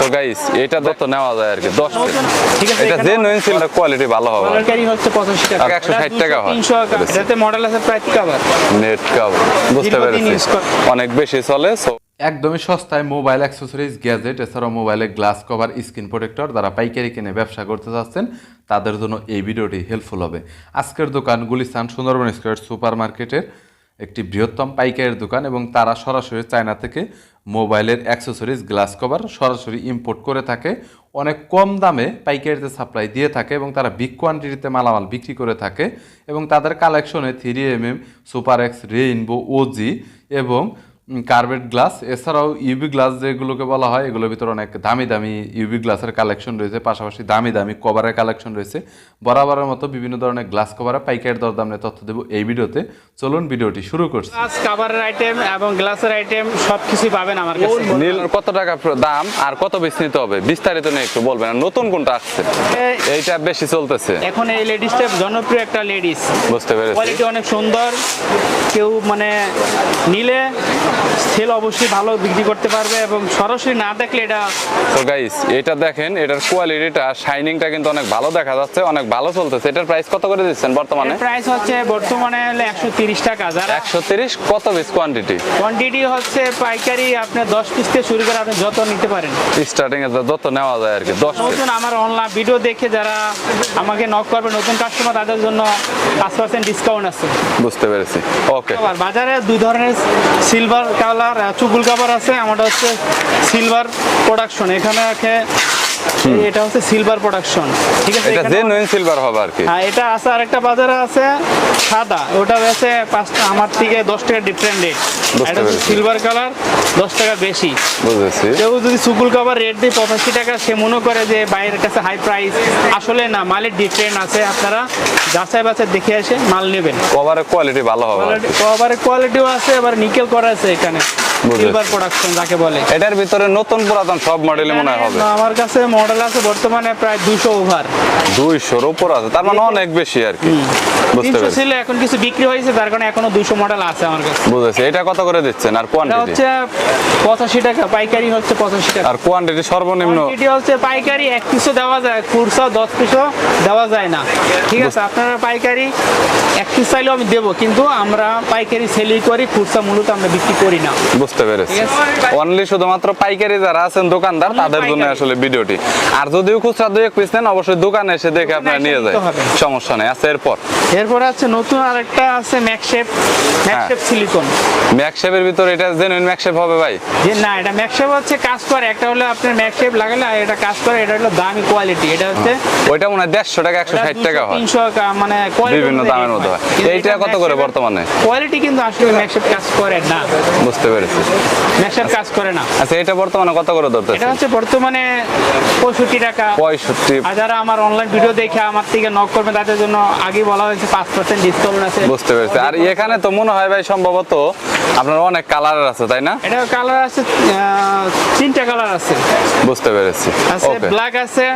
তো গাইস এটা যত নেওয়া যায় আর কি দশ ঠিক আছে, এটা যে সিলটা কোয়ালিটি ভালো হবে। কালার ক্যারি হচ্ছে পঁচাশি টাকা। 160 টাকা হয়। তিনশো এটাতে মডেল আছে প্রায় কাবার নেট কাপ বুঝতে পেরেছি। অনেক বেশি চলে একদমই সস্তায় মোবাইল অ্যাক্সেসরিজ গ্যাজেট এছাড়াও মোবাইলে গ্লাস কভার স্ক্রিন প্রোটেক্টর যারা পাইকারি কিনে ব্যবসা করতে চাচ্ছেন তাদের জন্য এই ভিডিওটি হেল্পফুল হবে। আজকের দোকান গুলিস্তান সুন্দরবন স্কোয়ার সুপার মার্কেটের একটি বৃহত্তম পাইকারের দোকান এবং তারা সরাসরি চায়না থেকে মোবাইলের অ্যাক্সেসরিজ গ্লাস কভার সরাসরি ইম্পোর্ট করে থাকে। অনেক কম দামে পাইকারিতে সাপ্লাই দিয়ে থাকে এবং তারা বিগ কোয়ান্টিটিতে মালামাল বিক্রি করে থাকে। এবং তাদের কালেকশনে three M M super X rainbow OG এবং কার্বেট গ্লাস এছাড়াও ইউবি গ্লাস যেগুলোকে বলা হয় এগুলোর ভিতরে অনেক দামি দামি ইউবি গ্লাসের কালেকশন রয়েছে পাশাপাশি দামি দামি কভারের কালেকশন রয়েছে। বরাবরের মতো বিভিন্ন ধরনের গ্লাস কভারে পাইকারি দরদাম নিয়ে তথ্য দেবো এই ভিডিওতে। চলুন ভিডিওটি শুরু করছি। গ্লাস কাভারের আইটেম এবং গ্লাসের আইটেম সব কিছুই পাবেন আমার কাছে। নীল কত টাকা দাম? আর কত বেশি নিতে হবে? বিস্তারিত নিয়ে একটু বলবেন। নতুন কোনটা আসছে? এই- এইটা বেশি চলতেছে। এখন এই লেডিসটা জনপ্রিয় একটা লেডিস বুঝতে পেরেছি। কোয়ালিটি অনেক সুন্দর। কেউ মানে নিলে সেল অবশ্যই ভালো বিক্রি করতে পারবে এবং সরাসরি না দেখলে এটা তো গাইস এটা দেখেন এটার কোয়ালিটিটা শাইনিংটা কিন্তু অনেক ভালো দেখা যাচ্ছে অনেক ভালো চলতেছে। এটার প্রাইস কত করে দিচ্ছেন বর্তমানে? প্রাইস হচ্ছে বর্তমানে হলে একশো তিরিশ টাকা। যারা একশো তিরিশ কত পিস কোয়ান্টিটি কোয়ান্টিটি হচ্ছে পাইকারি আপনি দশ পিস থেকে শুরু করে আপনি যত নিতে পারেন। স্টার্টিং এ যত নেওয়া যায় আর কি দশ পিস নতুন আমার অনলাইন ভিডিও দেখে যারা আমাকে নক করবে নতুন কাস্টমার তাদের জন্য পাঁচ পার্সেন্ট ডিসকাউন্ট আছে। বুঝতে পেরেছি। ওকে আবার বাজারে দুই ধরনের সিলভার কালার চুকুল কাভার আছে আমারটা হচ্ছে সিলভার প্রোডাকশন এখানে আছে এটা হচ্ছে সিলভার প্রোডাকশন ঠিক আছে এটা জেনুইন সিলভার হবে আর কি। হ্যাঁ এটা আছে আরেকটা বাজারে আছে সাদা। ওটা বেছে পাঁচটা আমার থেকে দশ টাকা ডিফারেন্ট রেট এটা হচ্ছে সিলভার কালার দশ টাকা বেশি। বুঝেছি। কেউ যদি সুকুল কাভার রেট দিয়ে পঁচাশি টাকা সে মনে করে যে বাইরের কাছে হাই প্রাইস আসলে না মালের ডিফারেন্ট আছে। আপনারা যাচাই বাছাই দেখে এসে মাল নেবেন। কভারের কোয়ালিটি ভালো হবে কভারের কোয়ালিটিও আছে আবার নিকেল করা আছে এখানে। সিলভার প্রোডাকশন যাকে বলে। এটার ভিতরে নতুন পুরাতন সব মডেলই মনে হবে। আমার কাছে মডেল আছে বর্তমানে প্রায় দুশো ওভার দুইশোর উপর আছে তার মানে অনেক বেশি আর কি। বুঝতে পেরেছি। ছিল এখন কিছু বিক্রি হয়েছে তার কারণে এখনও দুশো মডেল আছে আমার কাছে। বুঝেছি এটা কত করে দিচ্ছেন আর কোয়ান্টিটি হচ্ছে পঁচাশি টাকা পাইকারি হচ্ছে পঁচাশি টাকা। আর কোয়ান্টিটি সর্বনিম্ন? কোয়ান্টিটি হচ্ছে পাইকারি এক পিসও দেওয়া যায় খুরসা দশ পিসও দেওয়া যায় না। ঠিক আছে আপনারা পাইকারি এক পিস চাইলেও আমি দেবো কিন্তু আমরা পাইকারি সেলই করি খুরসা মূলত আমরা বিক্রি করি না। বুঝতে পেরেছি। অনলি শুধুমাত্র পাইকারি যারা আছেন দোকানদার তাদের জন্য আসলে ভিডিওটি। আর যদিও খুচরা দুই এক পিস নেন অবশ্যই দোকানে এসে দেখে আপনারা নিয়ে যায় সমস্যা নেই। আচ্ছা এরপর? এরপরে আছে নতুন আরেকটা আছে ম্যাকশেপ ম্যাকশেপ সিলিকন ম্যাকশেপের ভিতরে এটা জেনুইন ম্যাকশেপ হবে ভাই? যে না এটা ম্যাকশেপ হচ্ছে কাজ করে। একটা হলো আপনার ম্যাকশেপ লাগালে আর এটা কাজ করে। এটা হলো দামি কোয়ালিটি এটা হচ্ছে ওইটা মনে হয় দেড়শো টাকা একশো ষাট টাকা হয়। তিনশো মানে বিভিন্ন দামের মধ্যে হয়। এইটা কত করে বর্তমানে? কোয়ালিটি কিন্তু আসলে ম্যাকশেপ কাজ করে না। বুঝতে পেরেছি। ম্যাকশেপ কাজ করে না। আচ্ছা এটা বর্তমানে কত করে ধরতেছে এটা হচ্ছে বর্তমানে পঁয়ষট্টি টাকা। পঁয়ষট্টি। আর যারা আমার অনলাইন ভিডিও দেখে আমার থেকে নক করবে তাদের জন্য আগে বলা হয়েছে পাঁচ পার্সেন্ট ডিসকাউন্ট আছে। বুঝতে পেরেছি। আর এখানে তো মনে হয় ভাই সম্ভবত আপনার অনেক কালার আছে তাই না? এটা কালার আছে তিনটা কালার আছে। বুঝতে পেরেছি। আছে ব্ল্যাক আছে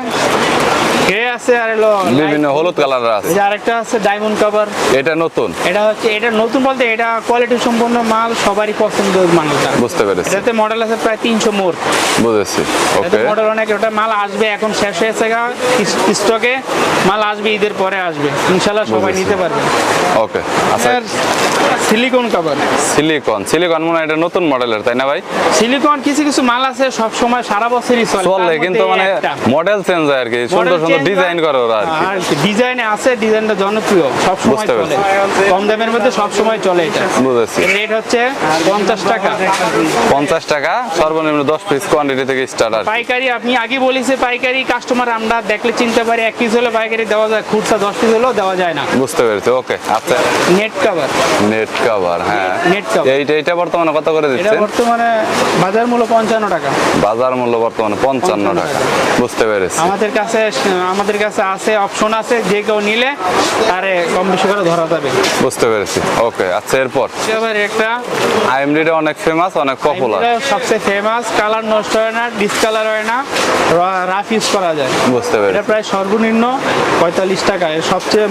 গ্রে আছে আর হলো বিভিন্ন হলুদ কালারের আছে। এই আরেকটা আছে ডায়মন্ড কভার এটা নতুন? এটা হচ্ছে এটা নতুন বলতে এটা কোয়ালিটি সম্পন্ন মাল সবারই পছন্দের মালটা বুঝতে পেরেছি। এটাতে মডেল আছে প্রায় তিনশো মোট বুঝেছি। ওকে মডেল অনেক ওটা মাল আসবে এখন শেষ হয়েছে গা স্টকে মাল আসবে ঈদের পরে আসবে। ইনশাল্লাহ সবাই। নিতে পারবে। ওকে আচ্ছা। Silicone cover silicone silicone silicone মনে হয় এটা নতুন মডেলের তাই না ভাই? সিলিকন কিছু কিছু মাল আছে সব সময় সারা বছরই চলে। চলে কিন্তু মানে মডেল চেঞ্জ হয় আর কি সুন্দর সুন্দর ডিজাইন করে ওরা আর কি ডিজাইনে আছে ডিজাইনটা জনপ্রিয় সব সময় চলে। কম দামের মধ্যে সব সময় চলে এটা। বুঝেছি। রেট হচ্ছে পঞ্চাশ টাকা। পঞ্চাশ টাকা সর্বনিম্ন দশ পিস কোয়ান্টিটি থেকে স্টার্ট আর পাইকারি আপনি আগে বলেছে পাইকারি কাস্টমার আমরা দেখলে চিনতে পারি এক পিস হলে পাইকারি দেওয়া যায় খুচরা দশ পিস হলেও দেওয়া যায় না। বুঝতে পেরেছি ওকে আচ্ছা। নেট কভার নেট কভার হ্যাঁ। Net cover। এইটা এইটা বর্তমানে কত করে দিচ্ছেন? বর্তমানে বাজার মূল্য পঞ্চান্ন টাকা। বাজার মূল্য বর্তমানে পঞ্চান্ন 55 টাকা। বুঝতে পেরেছি। আমাদের কাছে আমাদের কাছে আছে অপশন আছে যে কেউ নিলে তারে কম বেশি করে ধরা যাবে। বুঝতে পেরেছি। ওকে আচ্ছা এরপর? এবার একটা আইএমডিটা অনেক ফেমাস অনেক পপুলার সবচেয়ে ফেমাস কালার নষ্ট হয় না ডিসকালার হয় না রাফ ইউজ করা যায়। বুঝতে এটা প্রায় সর্বনিম্ন পঁয়তাল্লিশ টাকা সবচেয়ে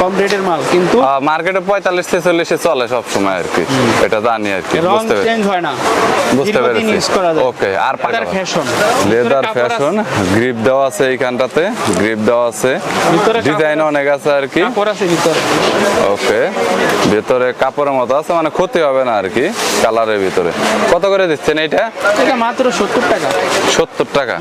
কম রেটের মাল কিন্তু মার্কেটে পঁয়তাল্লিশ ছেচল্লিশে চলে সব সময় আর কি। এটা জানি আর কি বুঝতে পেরেছি। চেঞ্জ হয় না। বুঝতে পেরেছি। Okay, আর ফ্যাশন লেদার ফ্যাশন গ্রিপ দেওয়া আছে এইখানটাতে গ্রিপ দেওয়া আছে। ভিতরে ডিজাইন অনেক আছে আর কি। কাপড় আছে ভিতরে। ওকে ভেতরে কাপড়ের মতো আছে মানে ক্ষতি হবে না আর কি কালারের ভিতরে। কত করে দিচ্ছেন এইটা? এটা মাত্র সত্তর টাকা। সত্তর টাকা।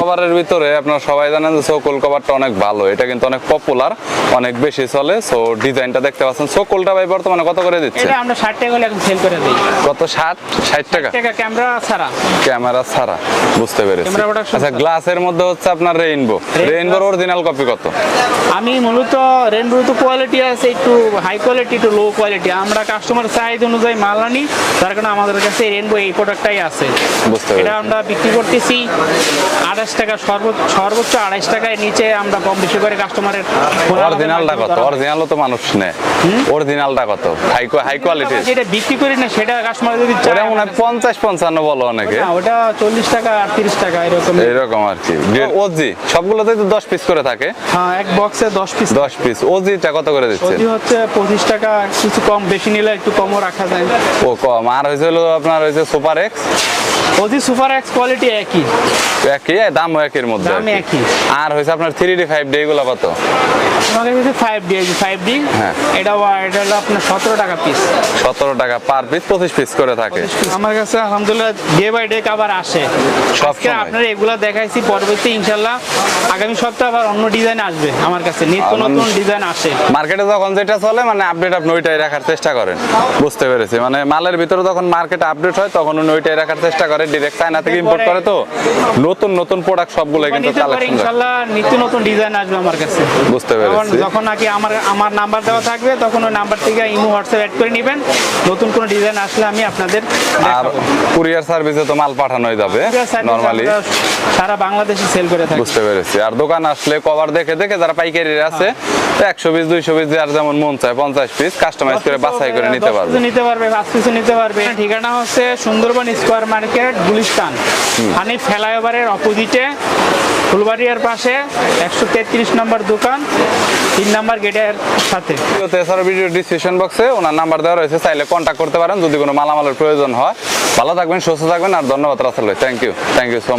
কভারের ভিতরে আপনারা সবাই জানেন যে সোকল কভারটা অনেক ভালো এটা কিন্তু অনেক পপুলার অনেক বেশি চলে। সো ডিজাইনটা দেখতে পাচ্ছেন। সোকলটা ভাই বর্তমানে কত করে দিচ্ছে এটা আমরা ষাট টাকা হলে এখন সেল করে দিই। কত ষাট? ষাট টাকা? টাকা ক্যামেরা ছাড়া। ক্যামেরা ছাড়া বুঝতে পেরেছি। আচ্ছা গ্লাসের মধ্যে হচ্ছে আপনার রেইনবো রেইনবোর অরিজিনাল কপি কত? আমি মূলত রেনবো তো কোয়ালিটি আছে একটু হাই কোয়ালিটি একটু লো কোয়ালিটি আমরা কাস্টমার চাহিদা অনুযায়ী মাল আনি তার কারণে আমাদের কাছে রেনবো এই প্রোডাক্টটাই আছে। বুঝতে এটা আমরা বিক্রি করতেছি আঠাশ টাকা সর্বোচ্চ সর্বোচ্চ আড়াইশ টাকায় নিচে আমরা কম বেশি করে কাস্টমারের অরিজিনালটা কত? অরিজিনালও তো মানুষ নেয়। অরিজিনালটা কত? হাই হাই কোয়ালিটি যেটা বিক্রি করি না সেটা কাস্টমার যদি চায় মনে হয় পঞ্চাশ পঞ্চান্ন বলো অনেকে। ওটা চল্লিশ টাকা আর তিরিশ টাকা এরকম। এরকম আর কি। ওজি সবগুলোতে তো দশ পিস করে থাকে। হ্যাঁ এক বক্সে দশ পিস দশ পিস ওজিটা কত করে দিচ্ছে? ওটি হচ্ছে পঁচিশ টাকা কিছু কম বেশি নিলে একটু কমও রাখা যায়। ও কম। আর হয়েছে হলো আপনার হয়েছে super X OG super X quality একই। একই দাম একের মধ্যে দাম একই। আর হয়েছে আপনার থ্রি ডি ফাইভ ডি এগুলো কত? আমাদের কাছে ফাইভ ডি ফাইভ ডি হ্যাঁ। এটা এটা হলো আপনার সতেরো টাকা পিস সতেরো টাকা পার পিস পঁচিশ পিস করে থাকে। আমার কাছে আলহামদুলিল্লাহ ডে বাই ডে কাবার আসে। আজকে। আপনার এগুলা দেখাইছি পরবর্তী ইনশাল্লাহ আগামী সপ্তাহে আবার অন্য ডিজাইন আসবে আমার কাছে। নিত্য নতুন ডিজাইন আসে। মার্কেটে যখন যেটা চলে মানে আপডেট আপনি ওইটাই রাখার চেষ্টা করেন। বুঝতে পেরেছি। মানে মালের ভিতরে যখন মার্কেট আপডেট হয় তখন উনি ওইটাই রাখার চেষ্টা করে ডিরেক্ট চায়না থেকে ইম্পোর্ট করে তো। নতুন নতুন প্রোডাক্ট সবগুলো কিন্তু কালেকশন ইনশাল্লাহ নিত্য নতুন ডিজাইন আসবে আমার কাছে। বুঝতে পেরেছি। যখন নাকি আমার আমার নাম্বার দেওয়া থাকবে তখন ওই নাম্বার থেকে ইমো হোয়াটসঅ্যাপ অ্যাড করে নেবেন। নতুন কোনো ডিজাইন আসলে আমি আপনাদের আর কুরিয়ার সার্ভিসে তো মাল পাঠানোই যাবে নরমালি সারা বাংলাদেশে সেল করে থাকি। বুঝতে পেরেছি। আর দোকান আসলে কভার দেখে দেখে যারা পাইকারি আছে একশো পিস দুইশো পিস যার যেমন মন চায় পঞ্চাশ পিস কাস্টমাইজ করে বাছাই করে নিতে পারবে। নিতে পারবে পাঁচ পিসও নিতে পারবে। ঠিকানা হচ্ছে সুন্দরবন স্কোয়ার মার্কেট গুলিস্তান। হানি ফ্লাইওভারের অপোজিটে ফুলবাড়িয়ার পাশে একশো তেত্রিশ নম্বর দোকান, তিন নম্বর গেটের সাথে। এছাড়া ভিডিও ডিসক্রিপশন বক্সে ওনার নাম্বার দেওয়া রয়েছে, চাইলে কন্ট্যাক্ট করতে পারেন যদি কোনো মালামালের প্রয়োজন হয়। ভালো থাকবেন, সুস্থ থাকবেন, আর ধন্যবাদ রাসেল ভাই। Thank you thank you so much